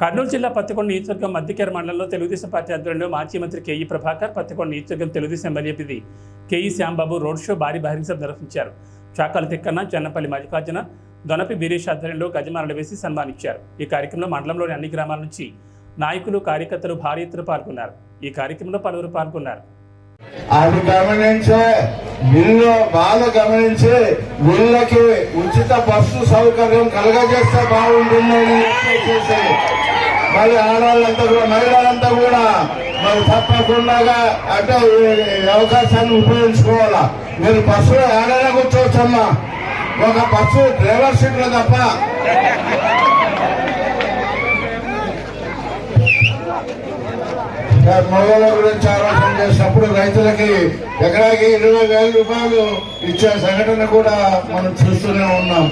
కర్నూలు జిల్లా పత్తికొండ నియోజకవర్గం మధ్యకేర మండలంలో తెలుగుదేశం పార్టీ ఆధ్వర్యంలో మాజీ మంత్రి కేఈ ప్రభాకర్ పత్తికొండ నియోజకవర్గం తెలుగుదేశం ఎమ్మెల్యే పిది కేఈ శ్యాంబాబు రోడ్ షో భారీ బహిరంగ సభ నిర్వహించారు. చాకల తిక్కన్న చెన్నపల్లి మల్లికార్జున దొనపి వీరేష్ ఆధ్వర్యంలో గజమాలలు వేసి సన్మానించారు. ఈ కార్యక్రమంలో మండలంలోని అన్ని గ్రామాల నుంచి నాయకులు కార్యకర్తలు భారీ ఎత్తున పాల్గొన్నారు. ఈ కార్యక్రమంలో పలువురు పాల్గొన్నారు. అది గమనించే వీళ్ళు గమనించి వీళ్ళకి ఉచిత బస్సు సౌకర్యం కలగజేస్తే బాగుంటుందని మరి ఆడవాళ్ళంతా కూడా మహిళలంతా కూడా మరి తప్పకుండా అంటే అవకాశాన్ని ఉపయోగించుకోవాలా. మీరు బస్సులో ఏడైనా కూర్చోవచ్చమ్మా. ఒక బస్సు డ్రైవర్ సీట్లో తప్ప. మగవాళ్ళ గురించి ఆలోచన చేసినప్పుడు రైతులకి ఎకరాకి ఇరవై వేల రూపాయలు ఇచ్చే సంఘటన కూడా మనం చూస్తూనే ఉన్నాం.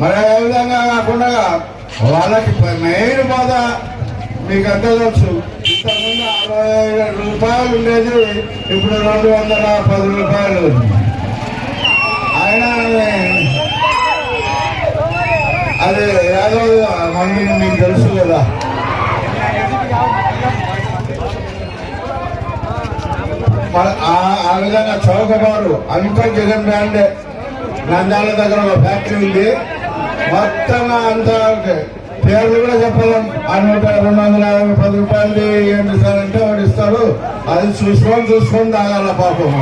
మరి ఏ విధంగా కాకుండా వాళ్ళకి మెయిన్ బాధ మీకు అంతా తెలుసు? ఇంతకుముందు అరవై రూపాయలు ఉండేది ఇప్పుడు రెండు వందల పది రూపాయలు. అయినా అది ఏదో మంది మీకు తెలుసు కదా. ఆ- ఆ విధంగా చౌకబారు అంతా జగన్ బ్రాండ్. నంద్యాల దగ్గర ఒక ఫ్యాక్టరీ ఉంది. మొత్తం అంతా పేర్లు కూడా చెప్పలేం. ఆ నూట రెండు వందల యాభై పది రూపాయలు ఏంటి సార్ అంటే వాడు ఇస్తాడు. అది చూసుకొని చూసుకొని తాగాల పాపం